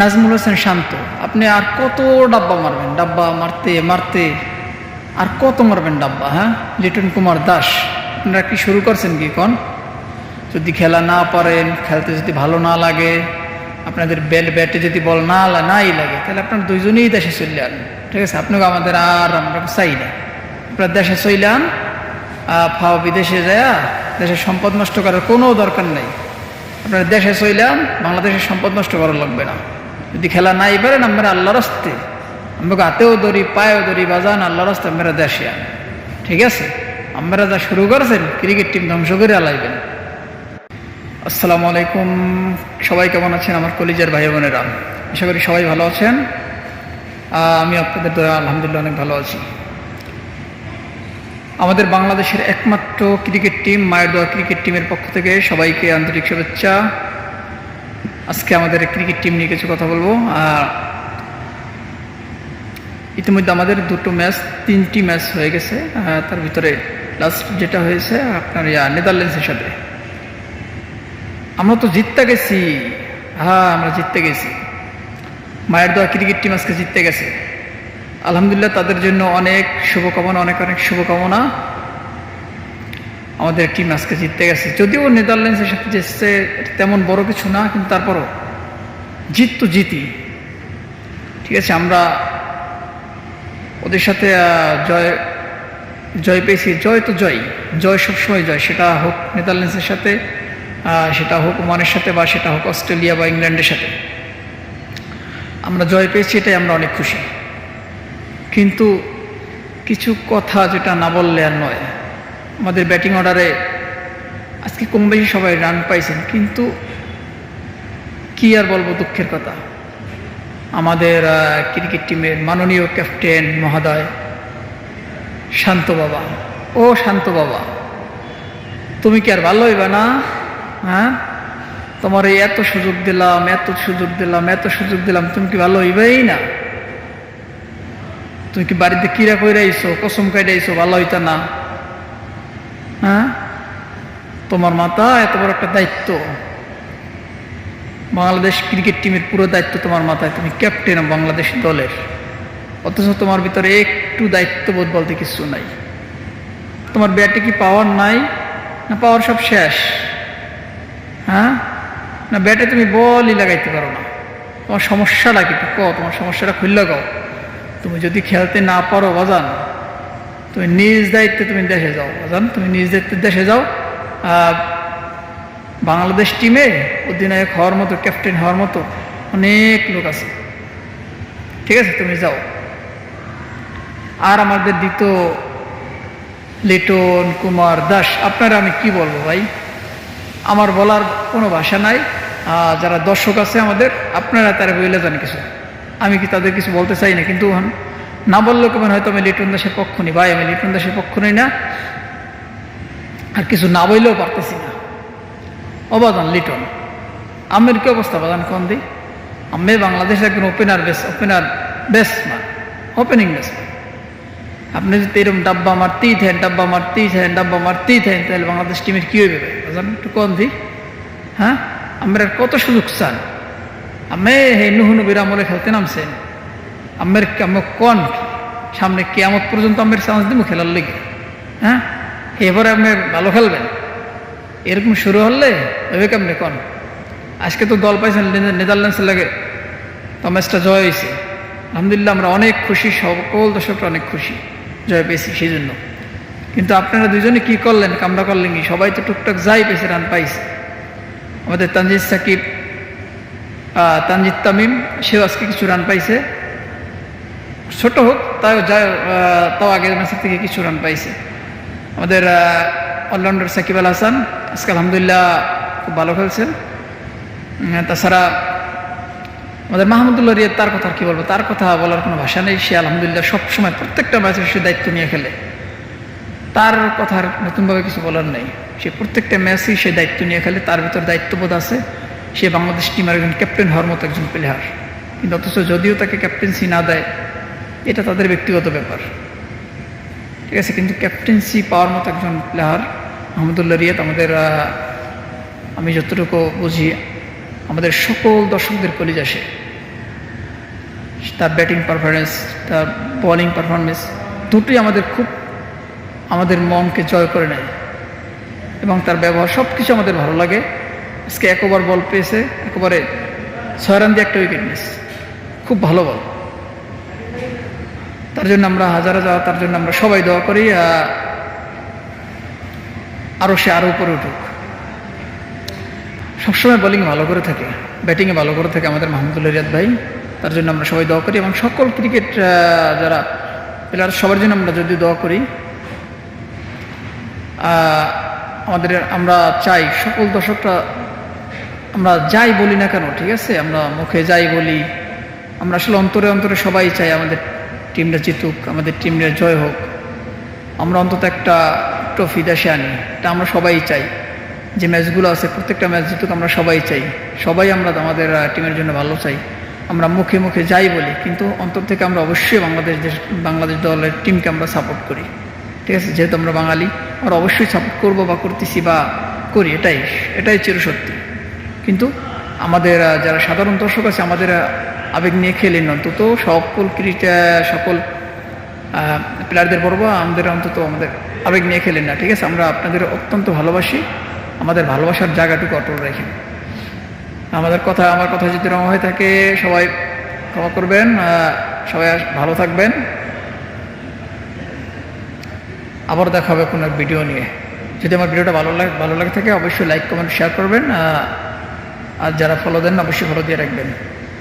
নাজমুল হোসেন শান্ত, আপনি আর কত ডাব্বা মারবেন? ডাব্বা মারতে মারতে। আর কত মারবেন ডাব্বা হ্যাঁ? লিটন কুমার দাস, আপনারা কি শুরু করছেন কি কোন যদি খেলা না পারেন, খেলতে যদি ভালো না লাগে, আপনাদের বেল ব্যাটে যদি বল না নাই লাগে, তাহলে আপনার দুইজনেই দেশে চলে আন ঠিক আছে? আপনাকে আমাদের আর আমরা চাই না। আপনার দেশে চইলান ফাও বিদেশে যায়, দেশের সম্পদ নষ্ট করার কোনো দরকার নেই। আপনার দেশে চইলাম বাংলাদেশের সম্পদ নষ্ট করা লাগবে না। যদি খেলা নাই পারেন আমরা আল্লাহর রাস্তে। আমাকে হাতেও দড়ি পায়েও দড়ি বাজান আল্লাহর রাস্তে আমরা দেশে ঠিক আছে? আমরা যা শুরু করেছেন, ক্রিকেট টিম ধ্বংস করে আলাইবেন। আসসালামু আলাইকুম। সবাই কেমন আছেন? আমার কলিজার ভাই বোনেরা। আশা করি সবাই ভালো আছেন। আমি আপনাদের দয়া, আলহামদুলিল্লাহ অনেক ভালো আছি। আমাদের বাংলাদেশের একমাত্র ক্রিকেট টিম, মায়ের দোয়া ক্রিকেট টিমের পক্ষ থেকে সবাইকে আন্তরিক শুভেচ্ছা। আজকে আমাদের ক্রিকেট টিম নিয়ে কিছু কথা বলব। আর ইতিমধ্যে আমাদের দুটো ম্যাচ তিনটি ম্যাচ হয়ে গেছে। তার ভিতরে লাস্ট যেটা হয়েছে, আপনার ইয়া নেদারল্যান্ডসের সাথে। আমরা তো জিততে গেছি। হ্যাঁ আমরা জিততে গেছি। মায়ের দোয়া ক্রিকেট টিম আজকে জিততে গেছে। আলহামদুলিল্লাহ তাদের জন্য অনেক শুভকামনা, অনেক অনেক শুভকামনা। আমাদের টিম আজকে জিততে গেছে। যদিও নেদারল্যান্ডসের সাথে জিতছে তেমন বড় কিছু না, কিন্তু তারপরও জিত তো জিতি। ঠিক আছে, আমরা ওদের সাথে জয় জয় পেয়েছি। জয় তো জয় জয় সবসময় জয়। সেটা হোক নেদারল্যান্ডসের সাথে সেটা হোক ওমানের সাথে, বা সেটা হোক অস্ট্রেলিয়া বা ইংল্যান্ডের সাথে। আমরা জয় পেয়েছি, এটাই আমরা অনেক খুশি। কিন্তু কিছু কথা যেটা না বললে আর নয়। আমাদের ব্যাটিং অর্ডারে আজকে কম বেশি সবাই রান পাইছেন। কিন্তু কি আর বলব দুঃখের কথা? আমাদের ক্রিকেট টিমের মাননীয় ক্যাপ্টেন মহোদয় শান্ত বাবা। ও শান্ত বাবা, তুমি কি আর ভালো হইবা না? হ্যাঁ? তোমার এই এত সুযোগ দিলাম, এত সুযোগ দিলাম, এত সুযোগ দিলাম, তুমি কি ভালো হইবেই না? তুমি কি বাড়িতে কিরা কইরা আইছো, কসম কাইরা আইছো, ভালো হইতা না? হ্যাঁ? তোমার মাথা এত বড় একটা দায়িত্ব। বাংলাদেশ ক্রিকেট টিমের পুরো দায়িত্ব তোমার মাথায়। তুমি ক্যাপ্টেন বাংলাদেশ দলের। অথচ তোমার ভিতরে একটু দায়িত্ববোধ বলতে কিছু নাই। তোমার ব্যাটে কি পাওয়ার নাই? না পাওয়ার সব শেষ। হ্যাঁ? না ব্যাটে তুমি বলই লাগাইতে পারো না। তোমার সমস্যাটা কি? কও, তোমার সমস্যাটা খুললে গাও তুমি যদি খেলতে না পারো, বাজান তুমি নিজ দায়িত্বে তুমি দেশে যাও। বাজান, তুমি নিজ দায়িত্বে দেশে যাও। বাংলাদেশ টিমে অধিনায়ক হওয়ার মতো, ক্যাপ্টেন হওয়ার মতো অনেক লোক আছে। ঠিক আছে, তুমি যাও। আর আমাদের দ্বিতীয় লিটন, কুমার দাস, আপনারা আমি কি বলব ভাই? আমার বলার কোনো ভাষা নাই। যারা দর্শক আছে আমাদের, আপনারা তারা বইলে যান কিছু। আমি কি তাদের কিছু বলতে চাই না? কিন্তু না বললেও কেমন হয়তো আমি লিটন দাসের পক্ষ নিই? ভাই, আমি লিটন দাসের পক্ষ নিই না। আর কিছু না বললেও পারতেছি না। অবাদান লিটন। আমের কি অবস্থা বাদান কোন দি আমি বাংলাদেশের একজন opener best opener batsman opening batsman আপনি যদি এরকম ডাব্বা মারতেই থাকেন, ডাব্বা মারতেই থাকেন, ডাব্বা মারতেই থাকেন, তাহলে বাংলাদেশ টিমের কী হইবে বাজান একটু দি হ্যাঁ আমরা কত সুযোগ চান? আমি, হে নুহুনু বিরামলে খেলতে নামছেন। আমের আমি কন? সামনে কেয়ামত পর্যন্ত আমের চান্স দিব খেলার লেগে। হ্যাঁ? এবারে আপনি ভালো খেলবেন। এরকম শুরু হলে এভাবে কেমনি কন? আজকে তো দল পাইছেন নেদারল্যান্ডসের লাগে। তো ম্যাচটা জয় হয়েছে। আলহামদুলিল্লাহ আমরা অনেক খুশি, সকল দর্শকরা অনেক খুশি জয় পেয়েছি সেই জন্য কিন্তু আপনারা দুজনে কি করলেন কামরা করলেন কি? সবাই তো টুকটাক যাই পেয়েছে রান পাইছে। আমাদের তানজিদ সাকিব তানজিদ তামিম, সেও আজকে কিছু রান পাইছে। ছোট হোক, তাও যায় তাও আগের ম্যাচের থেকে কিছু রান পাইছে। আমাদের অলরাউন্ডার সাকিব আল হাসান আজকে আলহামদুলিল্লাহ খুব ভালো খেলছেন। তাছাড়া আমাদের মাহমুদুল্লাহ রিয়াদ তার কথা আর কি বলব? তার কথা বলার কোনো ভাষা নেই। সে আলহামদুলিল্লাহ সবসময় প্রত্যেকটা ম্যাচে সে দায়িত্ব নিয়ে খেলে। তার কথার নতুনভাবে কিছু বলার নেই। সে প্রত্যেকটা ম্যাচেই সে দায়িত্ব নিয়ে খেলে। তার ভিতর দায়িত্ববোধ আছে। সে বাংলাদেশ টিমের একজন ক্যাপ্টেন হওয়ার মতো একজন প্লেয়ার কিন্তু অথচ যদিও তাকে ক্যাপ্টেন্সি না দেয় এটা তাদের ব্যক্তিগত ব্যাপার। ঠিক আছে, কিন্তু ক্যাপ্টেন্সি পাওয়ার মতো একজন প্লেয়ার মাহমুদুল্লাহ রিয়াদ, আমাদের আমি যতটুকু বুঝি, আমাদের সকল দর্শকদের কলিজ আসে তার ব্যাটিং পারফরমেন্স তার বলিং পারফরমেন্স দুটোই আমাদের খুব, আমাদের মনকে জয় করে নেয়। এবং তার ব্যবহার সব কিছু আমাদের ভালো লাগে। আজকে এক ওভার বল পেয়েছে, একেবারে ছয় রান দিয়ে একটা উইকেট খুব ভালো বল তার জন্য আমরা হাজার হাজার, তার জন্য আমরা সবাই দোয়া করি আরও সে আরও উপরে উঠুক। সবসময় বোলিং ভালো করে থাকে ব্যাটিংয়ে ভালো করে থাকে আমাদের মাহমুদুল্লাহ রিয়াদ ভাই, তার জন্য আমরা সবাই দোয়া করি এবং সকল ক্রিকেট যারা প্লেয়ার সবার জন্য আমরা যদি দোয়া করি আমাদের আমরা চাই সকল দর্শকরা আমরা যাই বলি না কেন, ঠিক আছে? আমরা মুখে যাই বলি, আমরা আসলে অন্তরে অন্তরে সবাই চাই আমাদের টিমটা জিতুক, আমাদের টিমটা জয় হোক। আমরা অন্তত একটা ট্রফি দেশে আনি। এটা আমরা সবাই চাই। যে ম্যাচগুলো আছে, প্রত্যেকটা ম্যাচ জিতুক আমরা সবাই চাই। সবাই আমরা আমাদের টিমের জন্য ভালো চাই। আমরা মুখে মুখে যাই বলি, কিন্তু অন্তর থেকে আমরা অবশ্যই বাংলাদেশ দেশ, বাংলাদেশ দলের টিমকে আমরা সাপোর্ট করি। ঠিক আছে? যেহেতু আমরা বাঙালি, আমরা অবশ্যই সাপোর্ট করব বা করতেছি বা করি, এটাই এটাই চিরসত্যি। কিন্তু আমাদের যারা সাধারণ দর্শক আছে, আমাদের আবেগ নিয়ে খেলেন অন্তত সকল ক্রিকেট সকল প্লেয়ারদের বলব, আমাদের অন্তত আমাদের আবেগ নিয়ে খেলেন না, ঠিক আছে? আমরা আপনাদের অত্যন্ত ভালোবাসি, আমাদের ভালোবাসার জায়গাটুকু অটল রাখেন। আমাদের কথা, আমার কথা যদি রং হয়ে থাকে, সবাই ক্ষমা করবেন সবাই ভালো থাকবেন। আবার দেখা হবে কোনো ভিডিও নিয়ে। যদি আমার ভিডিওটা ভালো লাগে ভালো লাগে থাকে, অবশ্যই লাইক কমেন্ট শেয়ার করবেন আর যারা ফলো দেন, অবশ্যই ফলো দিয়ে রাখবেন।